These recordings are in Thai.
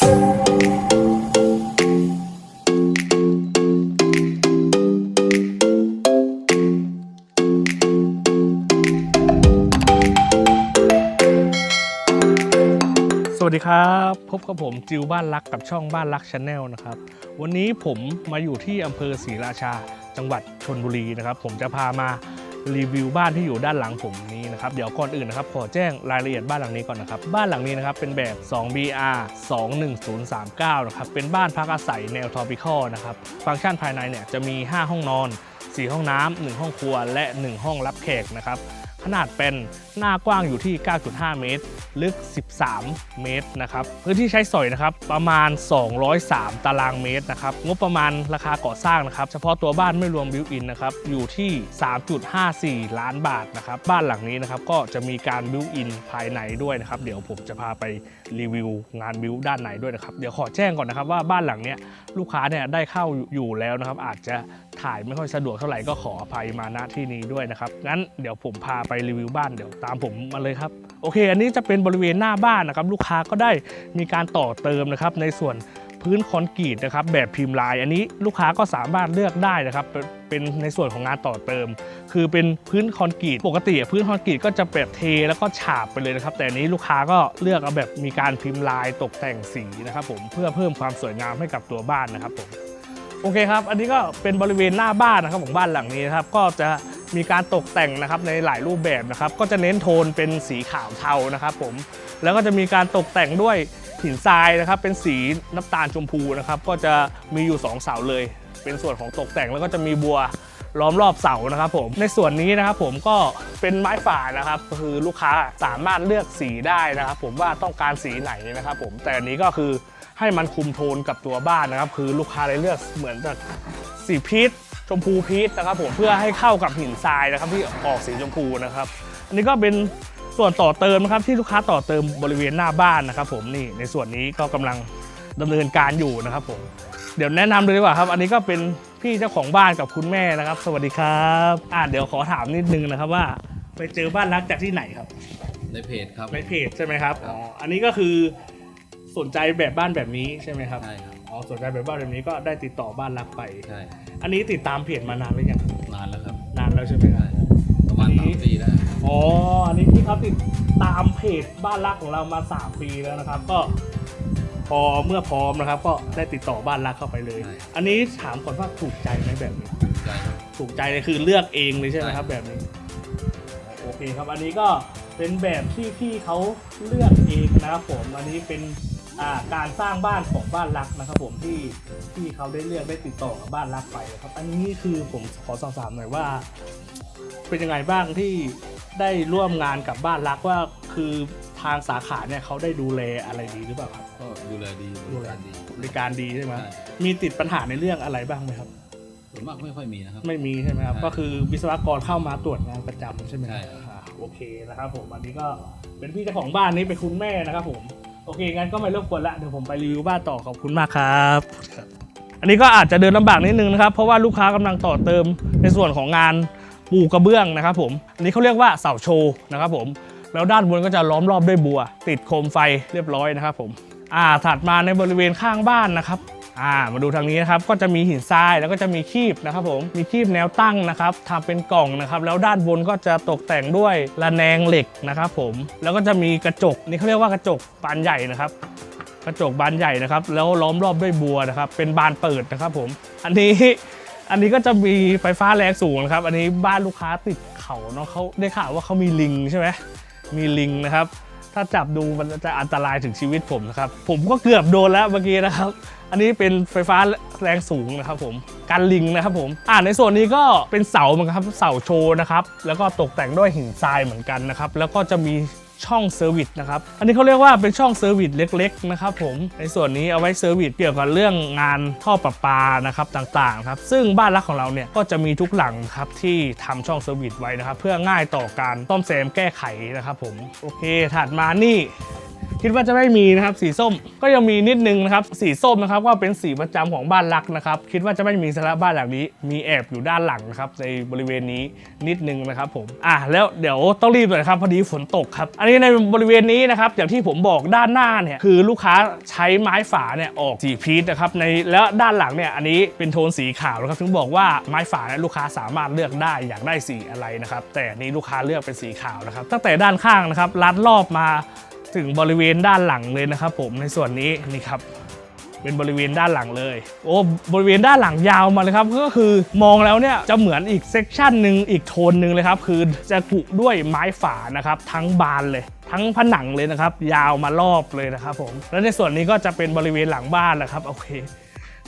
สวัสดีครับพบกับผมจิวบ้านรักกับช่องบ้านรักชาแนลนะครับ วันนี้ผมมาอยู่ที่อำเภอศรีราชาจังหวัดชนบุรีนะครับ ผมจะพามา รีวิวบ้านที่อยู่ด้านหลังผมนี้นะครับเดี๋ยวก่อนอื่นนะครับขอแจ้งรายละเอียดบ้านหลังนี้ก่อนนะครับบ้านหลังนี้นะครับเป็นแบบ 2BR 21039นะครับเป็นบ้านพักอาศัยแนวทอปิคอลนะครับฟังก์ชันภายในเนี่ยจะมี 5 ห้องนอน 4 ห้องน้ำ1ห้องครัวและ 1 ห้องรับแขกนะครับ ขนาดเป็นหน้ากว้างอยู่ที่ 9.5 เมตร ลึก 13 เมตรนะครับ พื้นที่ใช้สอยนะครับประมาณ 203 ตารางเมตรนะครับ งบประมาณราคาก่อสร้างนะครับ เฉพาะตัวบ้านไม่รวมบิวอินนะครับ อยู่ที่ 3.54 ล้านบาทนะครับ บ้านหลังนี้นะครับก็จะมีการบิวอินภายในด้วยนะครับ เดี๋ยวผมจะพาไปรีวิวงานบิวด้านในด้วยนะครับ เดี๋ยวขอแจ้งก่อนนะครับว่าบ้านหลังเนี้ยลูกค้าเนี่ยได้เข้าอยู่แล้วนะครับ อาจจะถ่ายไม่ค่อยสะดวกเท่าไหร่ก็ขออภัยมาณที่นี้ด้วยนะครับ งั้นเดี๋ยวผมพาไปรีวิวบ้านเดี๋ยวตามผมมาเลยครับโอเค อันนี้จะเป็นบริเวณหน้าบ้านนะครับ ลูกค้าก็ได้มีการต่อเติมนะครับ ในส่วนพื้นคอนกรีตนะครับ แบบพิมพ์ลาย อันนี้ลูกค้าก็สามารถเลือกได้นะครับเป็นในส่วนของงานต่อเติม คือเป็นพื้นคอนกรีตปกติพื้นคอนกรีตก็จะแบบเทแล้วก็ฉาบไปเลยนะครับ แต่อันนี้ลูกค้าก็เลือกเอาแบบมีการพิมพ์ลายตกแต่งสีนะครับ ผมเพื่อเพิ่มความสวยงามให้กับตัวบ้านนะครับผมโอเคครับ อันนี้ก็เป็นบริเวณหน้าบ้านนะครับของบ้านหลังนี้นะครับ ก็จะ มีการตกแต่งนะครับในหลายรูปแบบนะครับก็จะเน้นโทนเป็นสีขาวเทานะครับผมแล้วก็จะมีการตกแต่งด้วยหินทรายนะครับเป็นสีน้ำตาลชมพูนะครับก็จะมีอยู่ 2 เสาเลย เป็นส่วนของตกแต่งแล้วก็จะมีบัวล้อมรอบเสานะครับผมในส่วนนี้นะครับผมก็เป็นไม้ฝานะครับคือลูกค้าสามารถเลือกสีได้นะครับ ผมว่าต้องการสีไหนนะครับ ผมแต่อันนี้ก็คือให้มันคุมโทนกับตัวบ้านนะครับ คือลูกค้าเลยเลือกเหมือนแบบสีพีช ชมพูพีชนะครับผมเพื่อให้เข้ากับหินทรายนะครับที่ออกสีชมพูนะครับ อันนี้ก็เป็นส่วนต่อเติมนะครับที่ลูกค้าต่อเติมบริเวณหน้าบ้านนะครับ ผมนี่ในส่วนนี้ก็กำลังดำเนินการอยู่นะครับผมเดี๋ยวแนะนำเลยดีกว่าครับ อันนี้ก็เป็นพี่เจ้าของบ้านกับคุณแม่นะครับ สวัสดีครับอ่าเดี๋ยวขอถามนิดนึงนะครับว่า ไปเจอบ้านรักจากที่ไหนครับ ในเพจครับในเพจใช่ไหมครับครับอ๋ออันนี้ก็คือสนใจแบบบ้านแบบนี้ใช่ไหมครับใช่ครับ อ๋อสนใจแบบบ้านแบบนี้ก็ได้ติดต่อบ้านรักไป ใช่ อันนี้ติดตามเพจมานานหรือยังนานแล้วครับ นานแล้วใช่ไหมครัใช่บประมาณอันนี้สามปีได้ อ๋อ อันนี้พี่เขาติดตามเพจบ้านรักของเรามา3ปีแล้วนะครับ ก็ พอเมื่อพร้อมนะครับ ก็ได้ติดต่อบ้านรักเข้าไปเลยอันนี้ถามก่อนว่าถูกใจไหมแบบนี้ใช่ครับ ถูกใจเลยคือเลือกเองเลยใช่ไหมครับใช่แบบนี้ โอเคครับอันนี้ก็เป็นแบบที่พี่เขาเลือกเองนะครับผมอันนี้เป็นอ่า การสร้างบ้านของบ้านรักนะครับผมที่ที่เขาได้เลือกได้ติดต่อกับบ้านรักไปนะครับอันนี้คือผมขอสอบถามหน่อยว่า เป็นยังไงบ้างที่ได้ร่วมงานกับบ้านรักว่าคือทางสาขาเนี่ยเขาได้ดูแลอะไรดีหรือเปล่าครับก็ดูแลดีบริการดีบริการดีใช่ไหมใช่มีติดปัญหาในเรื่องอะไรบ้างไหมครับ ส่วนมากไม่ค่อยมีนะครับ ไม่มีใช่ไหมครับใช่ก็คือวิศวกรเข้ามาตรวจงานประจำใช่ไหมใช่ครับ อ่าโอเคนะครับผมอันนี้ก็เป็นพี่เจ้าของบ้านนี้เป็นคุณแม่นะครับผม โอเค งั้นก็ไม่รบกวนละ เดี๋ยวผมไปรีวิวบ้านต่อขอบคุณมากครับ อันนี้ก็อาจจะเดินลำบากนิดนึงนะครับ เพราะว่าลูกค้ากำลังต่อเติมในส่วนของงานปูกระเบื้องนะครับผม อันนี้เขาเรียกว่าเสาโชว์นะครับผม แล้วด้านบนก็จะล้อมรอบด้วยบัว ติดโคมไฟเรียบร้อยนะครับผม อ่า ถัดมาในบริเวณข้างบ้านนะครับ อ่ามาดูทางนี้นะครับก็จะมีหินทรายแล้วก็จะมีคีบนะครับผมมีคีบแนวตั้งนะครับทำเป็นกล่องนะครับแล้วด้านบนก็จะตกแต่งด้วยระแนงเหล็กนะครับผมแล้วก็จะมีกระจกนี่เขาเรียกว่ากระจกบานใหญ่นะครับกระจกบานใหญ่นะครับ แล้วล้อมรอบด้วยบัวนะครับ เป็นบานเปิดนะครับผม อันนี้อันนี้ก็จะมีไฟฟ้าแรงสูงนะครับ อันนี้บ้านลูกค้าติดเขาเนาะเขาได้ข่าวว่าเขามีลิงใช่ไหมมีลิงนะครับ ถ้าจับดูมันจะอันตรายถึงชีวิตผมนะครับ ผมก็เกือบโดนแล้วเมื่อกี้นะครับ อันนี้เป็นไฟฟ้าแรงสูงนะครับผมกันลิงนะครับผมอ่าในส่วนนี้ก็เป็นเสาเหมือนกันครับเสาโชว์นะครับ แล้วก็ตกแต่งด้วยหินทรายเหมือนกันนะครับ แล้วก็จะมี ช่องเซอร์วิสนะครับอันนี้เขาเรียกว่าเป็นช่องเซอร์วิสเล็กๆนะครับผมในส่วนนี้เอาไว้เซอร์วิสเกี่ยวกับเรื่องงานท่อประปานะครับต่างๆครับซึ่งบ้านรักของเราเนี่ยก็จะมีทุกหลังครับที่ทำช่องเซอร์วิสไว้นะครับเพื่อง่ายต่อการซ่อมแซมแก้ไขนะครับผมโอเคถัดมานี่ คิดว่าจะไม่มีนะครับสีส้มก็ยังมีนิดนึงนะครับสีส้มนะครับก็เป็นสีประจำของบ้านรักนะครับคิดว่าจะไม่มีสาระบ้านหลังนี้ มีแอบอยู่ด้านหลังนะครับในบริเวณนี้นิดนึงนะครับผมอะแล้วเดี๋ยวต้องรีบเลยครับพอดีฝนตกครับ อันนี้ในบริเวณนี้นะครับอย่างที่ผมบอกด้านหน้าเนี่ยคือลูกค้าใช้ไม้ฝาเนี่ยออกสีพีชนะครับในแล้วด้านหลังเนี่ยอันนี้เป็นโทนสีขาวนะครับถึงบอกว่าไม้ฝาเนี่ยลูกค้าสามารถเลือกได้อยากได้สีอะไรนะครับแต่นี้ลูกค้าเลือกเป็นสีขาวนะครับตั้งแต่ด้านข้างนะครับลัดรอบมา ถึงบริเวณด้านหลังเลยนะครับผมในส่วนนี้นี่ครับเป็นบริเวณด้านหลังเลย โอ้บริเวณด้านหลังยาวมาเลยครับ ก็คือมองแล้วเนี่ยจะเหมือนอีกเซกชันหนึ่งอีกโทนหนึ่งเลยครับ คือจะกุด้วยไม้ฝานะครับ ทั้งบานเลย ทั้งผนังเลยนะครับ ยาวมารอบเลยนะครับผม แล้วในส่วนนี้ก็จะเป็นบริเวณหลังบ้านแหละครับ โอเค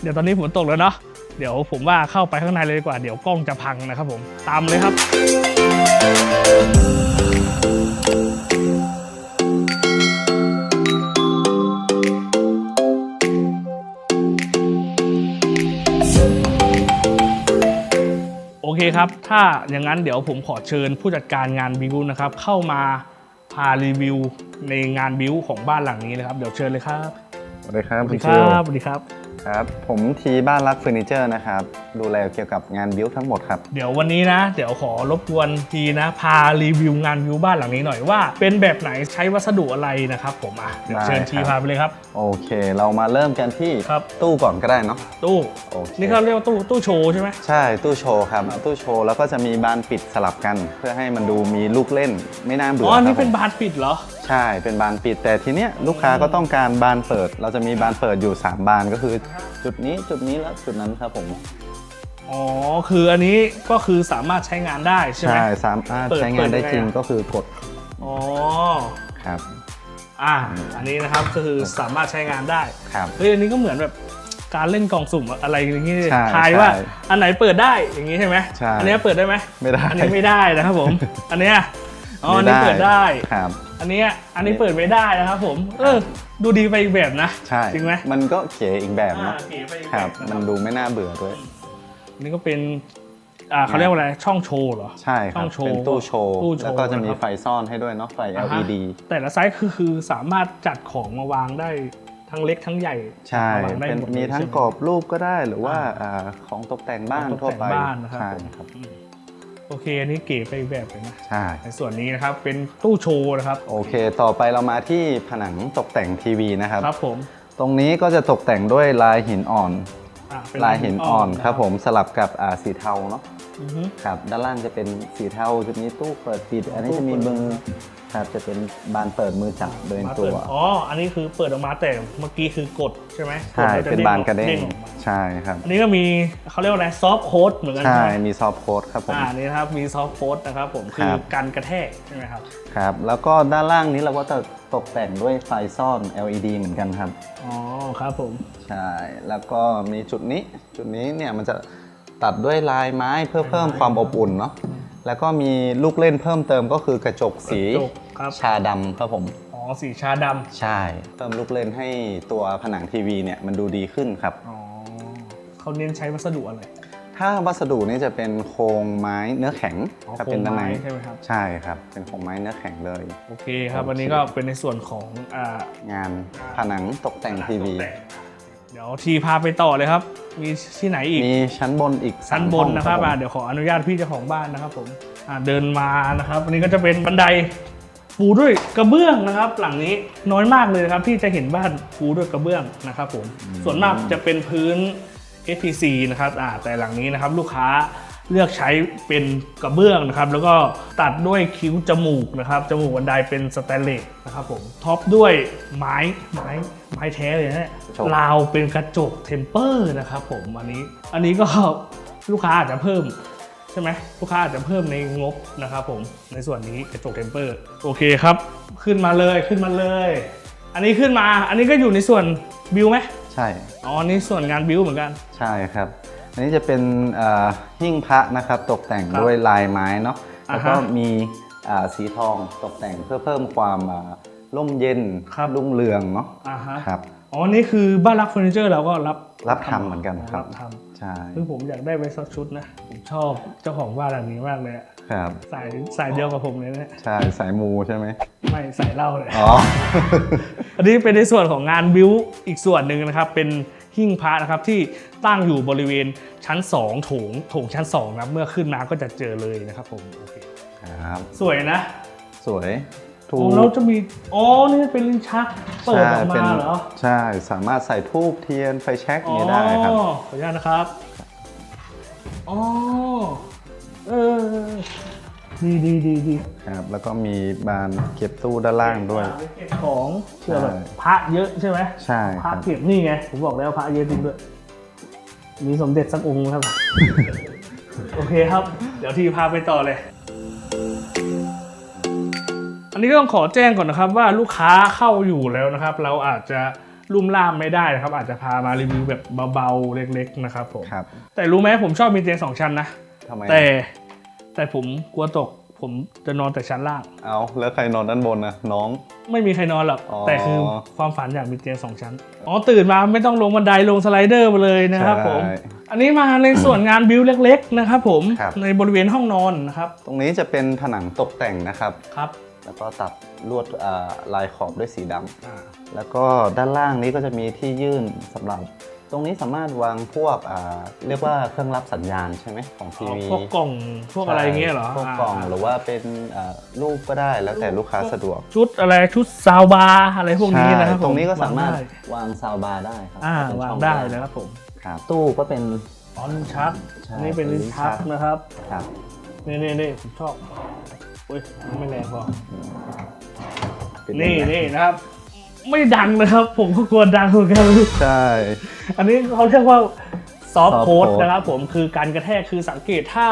เดี๋ยวตอนนี้ฝนตกแล้วเนาะ เดี๋ยวผมว่าเข้าไปข้างในเลยดีกว่า เดี๋ยวกล้องจะพังนะครับผม ตามเลยครับ เคครับ ถ้าอย่างนั้นเดี๋ยวผมขอเชิญผู้จัดการงานบิวนะครับ เข้ามาพารีวิวในงานบิวของบ้านหลังนี้เลยครับ เดี๋ยวเชิญเลยครับ สวัสดีครับสวัสคุดีณคชิรัวบสวัสดีครับ ครับผมทีบ้านรักเฟอร์นิเจอร์นะครับดูแลเกี่ยวกับงานบิวทั้งหมดครับ เดี๋ยววันนี้นะ เดี๋ยวขอรบกวนทีนะ พารีวิวงานบิวบ้านหลังนี้หน่อยว่า เป็นแบบไหนใช้วัสดุอะไรนะครับผมอะเดี๋ยวเชิญได้ทีครับพาไปเลยครับ โอเค เรามาเริ่มกันที่ครับตู้ก่อนก็ได้เนาะตู้โอเคนี่เขาเรียกว่าตู้ตู้โชว์ใช่ไหมใช่ตู้โชว์ครับตู้โชว์แล้วก็จะมีบานปิดสลับกัน เพื่อให้มันดูมีลูกเล่นไม่น่าเบื่อ๋อออนี่ครับเป็นผมบานปิดเหรอใช่เป็นบานปิด แต่ทีเนี้ยลูกค้าก็ต้องการบานเปิด เราจะมีบานเปิดอยู่ 3 บานก็คือ จุดนี้จุดนี้และจุดนั้นครับผมอ๋อ คืออันนี้ก็คือสามารถใช้งานได้ใช่ไหมใช่สามารถเปิดใช้งานได้เปิดยังไงจริงอะก็คือกดอ๋อครับอะอันนี้นะครับก็คือสามารถใช้งานได้ครับเฮ้ยอันนี้ก็เหมือนแบบการเล่นกล่องสุ่มอะไรอย่างงี้ใช่ทายว่าใช่อันไหนเปิดได้อย่างงี้ใช่ไหมใช่อันนี้เปิดได้ไหมไม่ได้อันนี้ไม่ได้นะครับผม อันเนี้ยอ๋ออันนี้ไม่เปิดได้ครับ อันเนี้ยอันนี้เปิดไม่ได้นะครับผม เออ ดูดีไปอีกแบบนะ ใช่จริงไหมมันก็เก๋อีกแบบเนาะอ่าเก๋ไปอีกคแบรับบนะมันดูไม่น่าเบื่อด้วยอันนี่ก็เป็นอ่าเขาเรียกว่าอะไรช่องโชว์เหรอ ใช่คช่รัอบงโชว์เป็นตู้โชว์ตู้โชว์ แล้วก็จะมีนะครับไฟซ่อนให้ด้วยเนาะไฟอ่าฮะ LED แต่ละไซส์คือคือสามารถจัดของมาวางได้ทั้งเล็กทั้งใหญ่ ใช่มาวางได้เป็นหดเลยมีทั้งใช่ไหกรอบรูปก็ได้หรือว่าอ่าของตกแต่งบ้านของตกทั่วแต่งไปบ้านนะครับใช่ผมครับอืม โอเค อันนี้เก๋ไปอีกแบบเลยนะใช่ในส่วนนี้นะครับเป็นตู้โชว์นะครับ โอเค ต่อไปเรามาที่ผนังตกแต่งทีวีนะครับ ครับผม ตรงนี้ก็จะตกแต่งด้วยลายหินอ่อน อะเป็ลายหินอ่อนครับนะผมสลับกับอ่าสีเทาเนาะอือฮึ ครับ ด้านล่างจะเป็นสีเทาจะมีตู้เปิดปิด อันนี้จะมีมือ ครับจะเป็นบานเปิดมือจับโดยมาตัเปิดว อ๋อ อันนี้คือเปิดออกมาแต่เมื่อกี้คือกดใช่ไหมใช่ กดแล้วจะเป็นบานกระเด้ง ออกมาใช่ครับ อันนี้ก็มีเขาเรียกว่าอะไรซอฟต์โค้ดเหมือนกันใช่ใช่ไหมมีซอฟต์โค้ดครับผม อ่านี่นะครับมีซอฟต์โค้ดนะครับผมคืคอรับการกระแทกใช่ไหมครับครับ แล้วก็ด้านล่างนี้เราก็จะตกแต่งด้วยไฟซ่อน LED เหมือนกันครับ อ๋อครับผมใช่ แล้วก็มีจุดนี้ จุดนี้เนี่ยมันจะตัดด้วยลายไม้เพื่อเพิ่มความอบอุ่นเนาะ แล้วก็มีลูกเล่นเพิ่มเติมก็คือกระจกสีกระจก ครับ ชาดำครับผม อ๋อสีชาดำใช่เพิ่มลูกเล่นให้ตัวผนังทีวีเนี่ยมันดูดีขึ้นครับ อ๋อเขาเน้นใช้วัสดุอะไรถ้าวัสดุนี่จะเป็นโครงไม้เนื้อแข็งอ๋อถ้าโครเป็นงด้านในไม้ใช่ไหมครับ ใช่ครับ เป็นโครงไม้เนื้อแข็งเลย โอเคครับโอเควันนี้ก็เป็นในส่วนของอ่างานผนังตกแต่งทีวีตกแต่งเดี๋ยวทีพาไปต่อเลยครับ มีที่ไหนอีก มีชั้นบนอีกชั้นบนนะครับห้องอะเดี๋ยวขออนุญาตพี่เจ้าของบ้านนะครับผมอะเดินมานะครับอันนี้ก็จะเป็นบันได ปูด้วยกระเบื้องนะครับ หลังนี้น้อยมากเลยนะครับที่จะเห็นบ้านปูด้วยกระเบื้องนะครับผมส่วนมากจะเป็นพื้น FPC นะครับอ่าแต่หลังนี้นะครับลูกค้าเลือกใช้เป็นกระเบื้องนะครับ แล้วก็ตัดด้วยคิ้วจมูกนะครับจมูกบันไดเป็นสแตนเลสนะครับผมท็อปด้วยไม้ไม้ไม้แท้เลยนะเนี่ยกระจกราวเป็นกระจกเทมเปอร์นะครับผมอันนี้อันนี้ก็ลูกค้าอาจจะเพิ่ม ใช่ไหมลูกค้าอาจจะเพิ่มในงบนะครับผมในส่วนนี้กระจกเทมเปอร์โอเคครับ ขึ้นมาเลยขึ้นมาเลย อันนี้ขึ้นมาอันนี้ก็อยู่ในส่วนบิวไหมใช่อ๋ออันนี่ส่วนงานบิวเหมือนกันใช่ครับ อันนี้จะเป็นเอ่อหิ้งพระนะครับตกแต่งครับด้วยลายไม้เนาะอ่าแล้วฮะก็มีอ่าสีทองตกแต่งเพื่อเพิ่มความอ่าร่มเย็นครับรุ่งเรืองเนาะอ่าฮะครับอ๋อนี่คือบ้านรักเฟอร์นิเจอร์เราก็รับรับทำเหมือนกันครับรับท ใช่ำซึ่งผมอยากได้ไปสักชุดนะ ผมชอบเจ้าของบ้านหลังนี้มากเลยอะครับ สายสายเดียวกับผมเลยนะใช่สายมูใช่ไหมไม่สายเหล้าเลย อ๋อ อันนี้เป็นในส่วนของงานบิวอีกส่วนหนึ่งนะครับ เป็นหิ้งพระนะครับที่ตั้งอยู่บริเวณชั้น 2 โถงโถงชั้น2นะครับเมื่อขึ้นมาก็จะเจอเลยนะครับผมโอเคครับ สวยนะ สวย ถูอ๋อแล้วจะมี อ๋อ นี่เป็นลิ้นชักเปิดออกมาเหรอ ใช่ สามารถใส่ทูบเทียนไฟแช็กอย่างนี้ได้ครับอ๋อขออนุญาตนะครับ อ๋อ เออ ดีดีดีดีครับ แล้วก็มีบานเก็บตู้ด้านล่างด้วย เก็บของเชื่อแบบใช่พระเยอะใช่ไหมใช่พคระรับเก็บนี่ไง ผมบอกแล้วพระเยอะจริงด้วย มีสมเด็จสักองค์ครับ โอเคครับ เดี๋ยวทีพาไปต่อเลย อันนี้ก็ต้องขอแจ้งก่อนนะครับว่าลูกค้าเข้าอยู่แล้วนะครับ เราอาจจะลุ่มล่ามไม่ได้นะครับ อาจจะพามารีวิวแบบเบาๆเล็กๆนะครับผมครับแต่รู้ไหมผมชอบมีเตียงสองชั้นนะทำไมแต่แต่ผมกลัวตก ผมจะนอนแต่ชั้นล่าง เอาแล้วใครนอนด้านบนนะน้อง ไม่มีใครนอนหรอกอ๋อ แต่คือความฝันอยากมีเตียงสองชั้นอ๋อตื่นมาไม่ต้องลงบันไดลงสไลเดอร์มาเลยนะครับผม ใช่ อันนี้มาในส่วนงานบิวเล็ก ๆ นะครับผมครับ ในบริเวณห้องนอนนะครับตรงนี้จะเป็นผนังตกแต่งนะครับ ครับ แล้วก็ตัดลวดอ่าลายขอบด้วยสีดำอ่าแล้วก็ด้านล่างนี้ก็จะมีที่ยื่นสำหรับ ตรงนี้สามารถวางพวกอ่าเรียกว่าเครื่องรับสัญญาณใช่ไหมของทีวีพวกกล่องพวกอะไรเงี้ยเหรอพวกกล่องาหรือว่าเป็นอ่ารูปก็ได้แล้วแต่ลูกค้าสะดวก ชุดอะไรชุดซาวบาร์อะไรพวกนี้นะครับใช่ตรงนี้ก็ผสามารถวงได้วางซาวบาร์ได้ครัอ่าเป็นวางช่อได้ว่นะครับผมครับตู้ก็เป็นอ๋อลิ้นชักใช่อันนี้เป็นลิ้นชักเป็นลิ้นชักนะครับครับนี่นี่นี่ผมชอบ อุ้ยไม่แรงพอเป็นนี่ยังไงนี่นะครับ ไม่ดังนะครับ ผมก็กลัวดังเหมือนกันใช่ อันนี้เขาเรียกว่าซอฟ soft โค้ด code นะครับผมคือการกระแทกคือสังเกตถ้า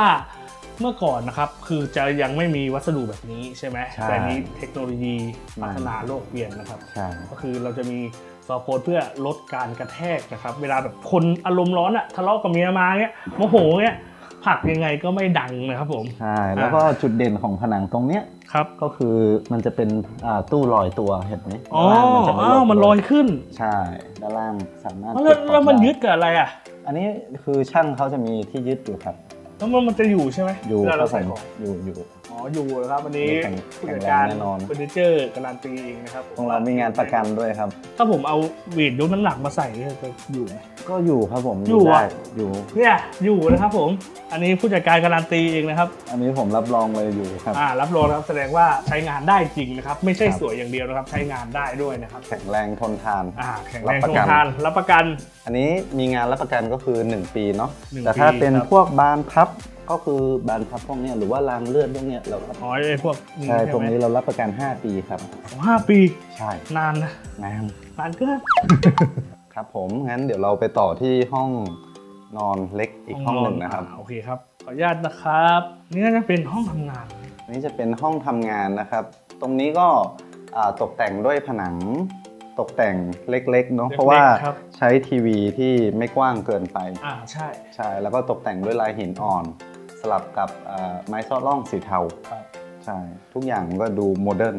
เมื่อก่อนนะครับ คือจะยังไม่มีวัสดุแบบนี้ใช่ไหมใช่แต่นี้เทคโนโลยีมันพัฒนาโลกเปลี่ยนนะครับ ใช่ ก็คือเราจะมีซอฟต์โค้ดเพื่อลดการกระแทกนะครับ เวลาแบบคนอารมณ์ร้อนอะทะเลาะกับเมียมาเงี้ยโมโหเงี้ย ผลักยังไงก็ไม่ดังนะครับผม ใช่ แล้วก็จุดเด่นของผนังตรงเนี้ยครับก็คือมันจะเป็นอ่าตู้ลอยตัวเห็นไหมอ๋อด้านล่างจะไอ้าวมันลอยขึ้น ใช่ด้านล่างสามารถแล้วเก็บของแล้วมันไยึดกับอะไรอะอันนี้คือช่างเขาจะมีที่ยึดอยู่ครับ แล้วมันมันจะอยู่ใช่ไหมอยู่เวลาครัเราบผใส่มของอยู่อยู่ อ๋ออยู่นะครับวันนี้แข็งผู้จัดการแข็งแรงแน่นอน เฟอร์นิเจอร์การันตีเองนะครับของเรามีงานประกันด้วยครับ ถ้าผมเอาเวทยกน้ำหนักมาใส่เนี่ยจะอยู่ไหม ก็อยู่ครับผมอยู่ได้อะอยู่เนี่ยอยู่นะครับผม อันนี้ผู้จัดการการันตีเองนะครับ อันนี้ผมรับรองเลยอยู่ครับอ่ารับรองนะครับแสดงว่าใช้งานได้จริงนะครับ ไม่ใช่ครับสวยอย่างเดียวนะครับ ใช้งานได้ด้วยนะครับแข็งแรงทนทานอ่าแข็งรัแรบงประทกันนทานรับประกัน อันนี้มีงานรับประกันก็คือ 1 ปีเนาะหนึ่งแต่ถ้าปีเป็นครับพวกบานพับ ก็คือบานพับพวกเนี้ยหรือว่ารางเลื่อนพวกเนี้ยเราก็อ๋อไอ้พวกนี้ใช่ใช่ตรงไหมนี้เรารับประกัน 5 ปีครับอ๋อห้าปี ใช่นานนะงามนานเกิน ครับผมงั้นเดี๋ยวเราไปต่อที่ห้องนอนเล็กอีกห้องหนึ่งนะครับอ่าโอเคครับ ขออนุญาตนะครับ นี่น่าจะเป็นห้องทำงาน อันนี้จะเป็นห้องทำงานนะครับ ตรงนี้ก็อ่าตกแต่งด้วยผนังตกแต่งเล็กๆเนาะเล็กๆเพราะว่าครับ ใช้ทีวีที่ไม่กว้างเกินไป อ่าใช่ ใช่แล้วก็ตกแต่งด้วยลายหินอ่อน สลับกับอ่าไม้ซอดล่องสีเทาครับ ใช่ทุกอย่างก็ดูโมเดิร์น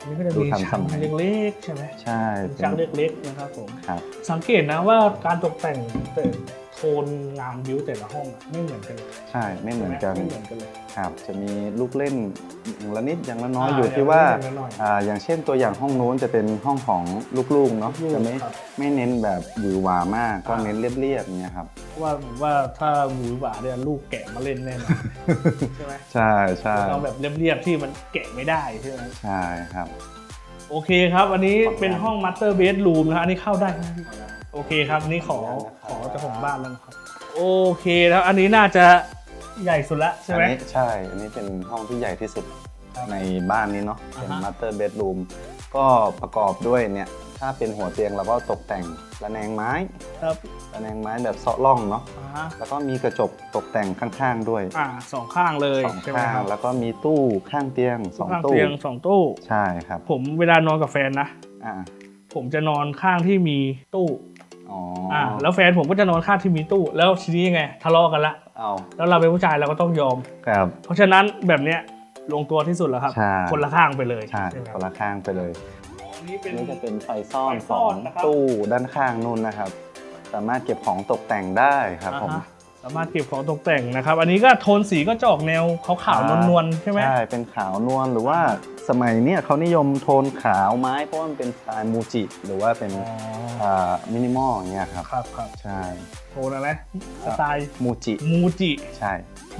อันนี่ก็จะดูมีทันชั้นสมัยเล็กๆใช่ไหมใช่เป็นชั้นเล็กๆนะครับผม ครับ สังเกตนะว่าการตกแต่งแต่โท นงานบิวแต่ละห้องอะไม่เหมือนกันเลยใช่ไม่เหมือนกันไม่เหมือนกันเลย ครับจะมีลูกเล่นอย่างละนิดอย่างละน้อยอ่าอยู่ที่ว่าอย่างละนิดอย่างละหน่อยอ่าอย่างเช่นตัวอย่างห้องนู้นจะเป็นห้องของลูกๆเนาะลูกๆจะไม่ครับไม่เน้นแบบหวือหวามากก็อ่า เน้นเรียบๆเนี่ยครับว่าผมว่าถ้าหวือหวาเนี่ยลูกแกะมาเล่นแน่นอนใช่ไหมใช่ใช่ต้องแบบเรียบๆที่มันแกะไม่ได้ใช่ไหมใช่ครับ โอเคครับ อันนี้ขอบคุณเป็นห้อง master bedroom นะครับอันนี้เข้าได้ไหมพี่ โอเคครับอันนี้ขอขออนุญาตนะครับขอเจ้าของบ้านแล้วนะครับโอเคแล้วอันนี้น่าจะใหญ่สุดละใช่อัไหมนี้ใช่ อันนี้เป็นห้องที่ใหญ่ที่สุดครับในบ้านนี้เนาะ เป็นอ่าฮะ master bedroom ก็ประกอบด้วยเนี่ย ถ้าเป็นหัวเตียงเราก็ตกแต่งระแนงไม้ ครับระแนงไม้แบบเซาะร่องเนาะ อ่าฮะแล้วก็มีกระจกตกแต่งข้างๆด้วยอ่าสองข้างเลยสองใช่ไหมข้างครับแล้วก็มีตู้ข้างเตียงสองข้างตู้ เตียงสองตู้ ใช่ครับ ผมเวลานอนกับแฟนนะ อ่า ผมจะนอนข้างที่มีตู้ อ๋ออ่าแล้วแฟนผมก็จะนอนข้างที่มีตู้ แล้วทีนี้ยังไงทะเลาะกันละเอาแล้วเราเป็นผู้ชายเราก็ต้องยอม ครับ เพราะฉะนั้นแบบเนี้ยลงตัวที่สุดแล้วครับ ใช่ คนละข้างไปเลยใช่ไหมครับนละข้างไปเลยอันนี้เป็น นี่จะเป็นไฟซ่อนไฟสซ่อองนนะครับตู้ด้านข้างนู่นนะครับ สามารถเก็บของตกแต่งได้ครับผม อ่าฮะ สามารถเก็บของตกแต่งนะครับ อันนี้ก็โทนสีก็จะออกแนวขาวๆนวลๆใช่ไหมใช่ เป็นขาวนวลหรือว่าสมัยเนี้ยเขานิยมโทนขาวไม้เพราะว่ามันเป็นสไตล์มูจิหรือว่าเป็นอ๋ออ่ามินิมอลอย่างเงี้ยครับ ครับครับใช่โทนอะไรสไตล์มูจิมูจิใช่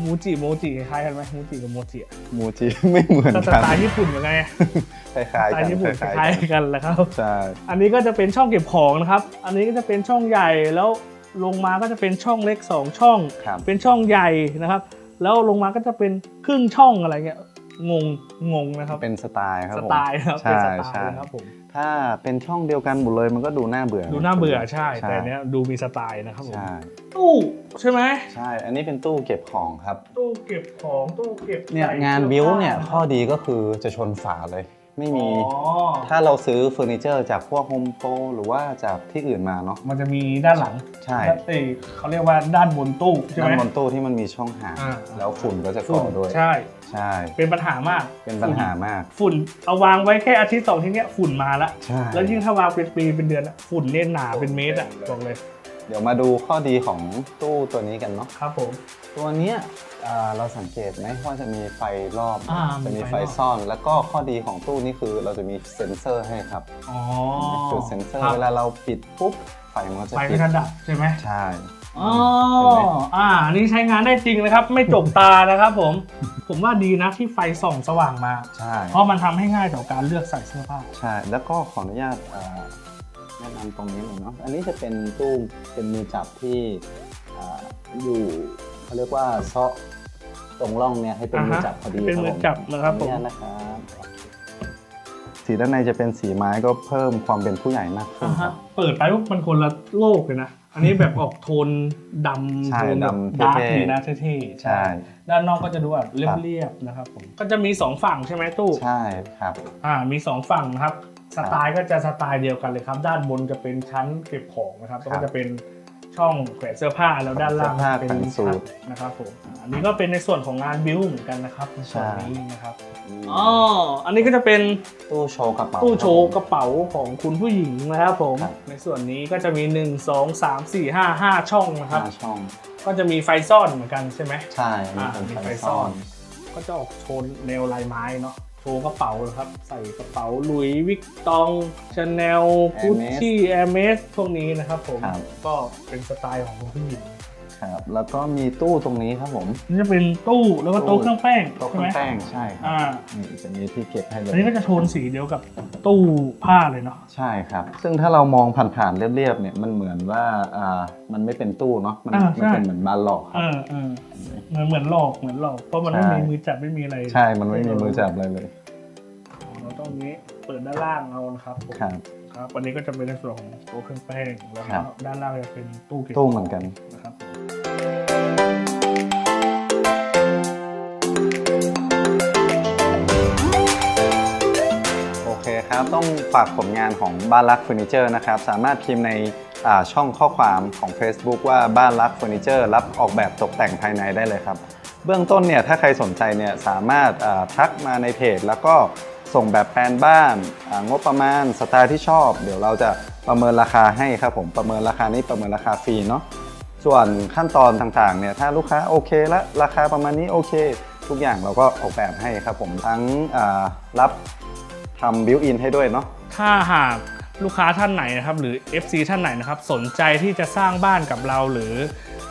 มูจิโมจิคล้ายๆกันไหมมูจิกับโมจิอะมูจิไม่เหมือนก็สกันไตล์ญี่ปุ่นเหมือนไงคล้ายสๆไตกันล์ญี่ปุ่นคคล้ายล้ายๆกันๆกันแหละครับใช่อันนี้ก็จะเป็นช่องเก็บของนะครับ อันนี้ก็จะเป็นช่องใหญ่แล้ว ลงมาก็จะเป็นช่องเล็กสองช่อง ครับ เป็นช่องใหญ่นะครับ แล้วลงมาก็จะเป็นครึ่งช่องอะไรเงี้ยงงงงนะครับเป็นสไตล์ครับสผม ไตล์ครับใช่เป็นสไตใช่ล์นะครับผมถ้าเป็นช่องเดียวกันหมดเลยมันก็ดูน่าเบื่อดูน่าเบื่อใช่ใช่แต่อันเนี้ยดูมีสไตล์นะครับผมใช่ตู้ใช่ไหมใช่ อันนี้เป็นตู้เก็บของครับตู้เก็บของตู้เก็บเนี่ยใส่งานสื้อบิวเนี่ยผ้าข้อดีก็คือจะชนฝาเลย ไม่มี อ๋อถ้าเราซื้อเฟอร์นิเจอร์จากพวกโฮมโปรหรือว่าจากที่อื่นมาเนาะ มันจะมีด้านหลังใช่ ด้านเอยเขาเรียกว่าด้านบนตู้ใช่ไหมด้านบนตู้ที่มันมีช่องห่างอ่า แล้วฝุ่นก็จะฝุ่ก่นอด้วย ใช่ ใช่ เป็นปัญหามาก เป็นปัญหามาก ฝุ่นเอาวางไว้แค่อาทิตย์สองอาทีเนี้ยฝุ่นมาละ ใช่ แล้วยิ่งถ้าวางเป็นปีเป็นเดือนอะฝุ่นเนี่ยหนาเป็นเมตรอะบอกเลย เดี๋ยวมาดูข้อดีของตู้ตัวนี้กันเนาะ ครับผม ตัวเนี้ย อ่าเราสังเกตไหมว่าจะมีไฟรอบ อ่าจะมีมีไฟไฟรอบ ซ่อน แล้วก็ข้อดีของตู้นี้คือเราจะมีเซ็นเซอร์ให้ครับอ๋อจุดเซ็นเซอร์ครับเวลาเราปิดปุ๊บไฟมันก็จะไฟปิก็ดจะดับใช่ไหมใช่ อ๋อเห็นไหมอ่าอันนี่ใช้งานได้จริงนะครับ ไม่จกตานะครับผม ผมว่าดีนะที่ไฟส่องสว่างมา ใช่เพราะมันทำให้ง่ายต่อการเลือกใส่เสื้อผ้า ใช่ แล้วก็ขออนุญาตอ่าแนะนำตรงนี้หน่อยเนาะอันนี้จะเป็นตู้เป็นมือจับที่อ่าอยู่ เขาเรียกว่าเซาะตรงร่องเนี่ยให้เป็นอ่ามือฮะจับพอดีเป็นมือจับนะครับผมขออนุญาตนะครับสีด้านในจะเป็นสีไม้ก็เพิ่มความเป็นผู้ใหญ่มากขึ้นอ่าคฮะรับเปิดไปปุ๊บมันคนละโลกเลยนะ อันนี้แบบออกโทนดำใช่โทนแบบดำดาร์กเท่ๆดีนะเท่ๆใช่ ด้านนอกก็จะดูแบบเรียบๆนะครับผมก็จะมีสองฝั่งใช่ไหมตู้ใช่ครับอ่ามีสองฝั่งนะครับสไตล์ก็จะสไตล์เดียวกันเลยครับ ด้านบนจะเป็นชั้นเก็บของนะครับแล้วครัก็บจะเป็น ช่องแขวนเสื้อผ้าแล้วด้านล่างเสื้อผ้าเป็นแขวนสูชั้นทนะครับผมอ่าอันนี้ก็เป็นในส่วนของงานบิวเหมือนกันนะครับในส่วนใช่นี้นะครับมอ๋ออันนี้ก็จะเป็นตู้โชว์กระเป๋าตู้โชว์กระเป๋าของคุณผู้หญิงนะครับผมครับในส่วนนี้ก็จะมี 1 2 3 4 5 5 ช่องนะครับห้าช่อง ก็จะมีไฟซ่อนเหมือนกันใช่ไหมใช่มีอ่าเป็นมีไฟไฟซ่ซ่ออนนก็จะออกโทนแนวลายไม้เนาะ โชว์กระเป๋านะครับ ใส่กระเป๋าหลุยวิกตองชาแนลกุชชี่แอร์เมสพวกนี้นะครับผม ครับ ก็เป็นสไตล์ของคุณผู้หญิง ครับแล้วก็มีตู้ตรงนี้ครับผมนี่จะเป็นตู้แล้วก็โต๊ะเครื่องแป้งโต๊ะเคใช่รื่ไหอมงแป้งใช่ครับอ่านี่จะมีที่เก็บให้เลอันยนี้ก็จะโทนสีเดียวกับตู้ผ้าเลยเนาะใช่ครับ ซึ่งถ้าเรามองผ่านๆเรียบๆเนี่ยมันเหมือนว่าอ่ามันไม่เป็นตู้เนาะมันอ่ามันใช่เป็นเหมือนบานหลอกคเอรับอเออเหมือนเหมือนหลอกเหมือนหลอกเพราะมันไม่ใช่มีมือจับไม่มีอะไร ใช่มันไม่มีมือจับอะไรเลยเราต้องนี้เปิดด้านล่างเอานะครับผมครับครับวันนี้ก็จะเป็นในส่วนของโต๊ะเครื่องแป้งแล้วครัก็บด้านล่างจะเป็นตู้เก็บตู้เหมือนกันนะครับ ต้องฝากผลงานของบ้านรักเฟอร์นิเจอร์นะครับ สามารถพิมพ์ในช่องข้อความของ Facebook ว่าบ้านรักเฟอร์นิเจอร์รับออกแบบตกแต่งภายในได้เลยครับ เบื้องต้นเนี่ยถ้าใครสนใจเนี่ยสามารถทักมาในเพจ แล้วก็ส่งแบบแปลนบ้านงบประมาณสไตล์ที่ชอบ เดี๋ยวเราจะประเมินราคาให้ครับผมประเมินราคานี้ประเมินราคาฟรีเนาะส่วนขั้นตอนต่างๆเนี่ยถ้าลูกค้าโอเคแล้วราคาประมาณนี้โอเค ทุกอย่างเราก็ออกแบบให้ครับผมทั้งรับ ทำบิวอินให้ด้วยเนาะ ถ้าหากลูกค้าท่านไหนนะครับ หรือ FC ท่านไหนนะครับ สนใจที่จะสร้างบ้านกับเรา หรือ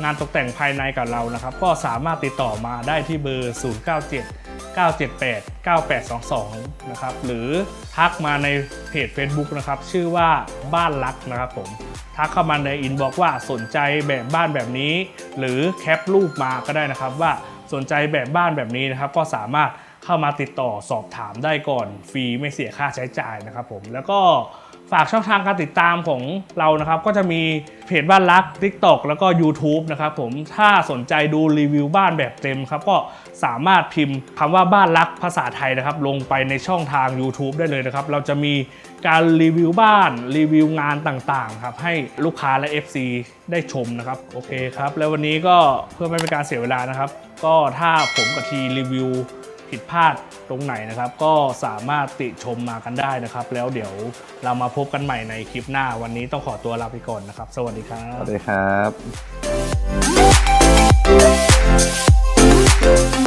งานตกแต่งภายในกับเรานะครับ ก็สามารถติดต่อมาได้ที่เบอร์ 097 978 9822 นะครับ หรือทักมาในเพจ Facebook นะครับ ชื่อว่าบ้านรักนะครับผม ทักเข้ามาในอินบอกว่าสนใจแบบบ้านแบบนี้ หรือแคปรูปมาก็ได้นะครับ ว่าสนใจแบบบ้านแบบนี้นะครับ ก็สามารถ เข้ามาติดต่อสอบถามได้ก่อนฟรีไม่เสียค่าใช้จ่ายนะครับผมแล้วก็ฝากช่องทางการติดตามของเรานะครับ ก็จะมีเพจบ้านรัก TikTok แล้วก็ YouTube นะครับผมถ้าสนใจดูรีวิวบ้านแบบเต็มครับ ก็สามารถพิมพ์คำว่าบ้านรักภาษาไทยนะครับ ลงไปในช่องทาง YouTube ได้เลยนะครับ เราจะมีการรีวิวบ้านรีวิวงานต่างๆครับให้ลูกค้าและ FC ได้ชมนะครับ โอเคครับ แล้ววันนี้ก็เพื่อไม่เป็นการเสียเวลานะครับ ก็ถ้าผมกับทีรีวิว ผิดพลาดตรงไหนนะครับ ก็สามารถติชมมากันได้นะครับ แล้วเดี๋ยวเรามาพบกันใหม่ในคลิปหน้าวันนี้ต้องขอตัวลาไปก่อนนะครับ สวัสดีครับ สวัสดีครับ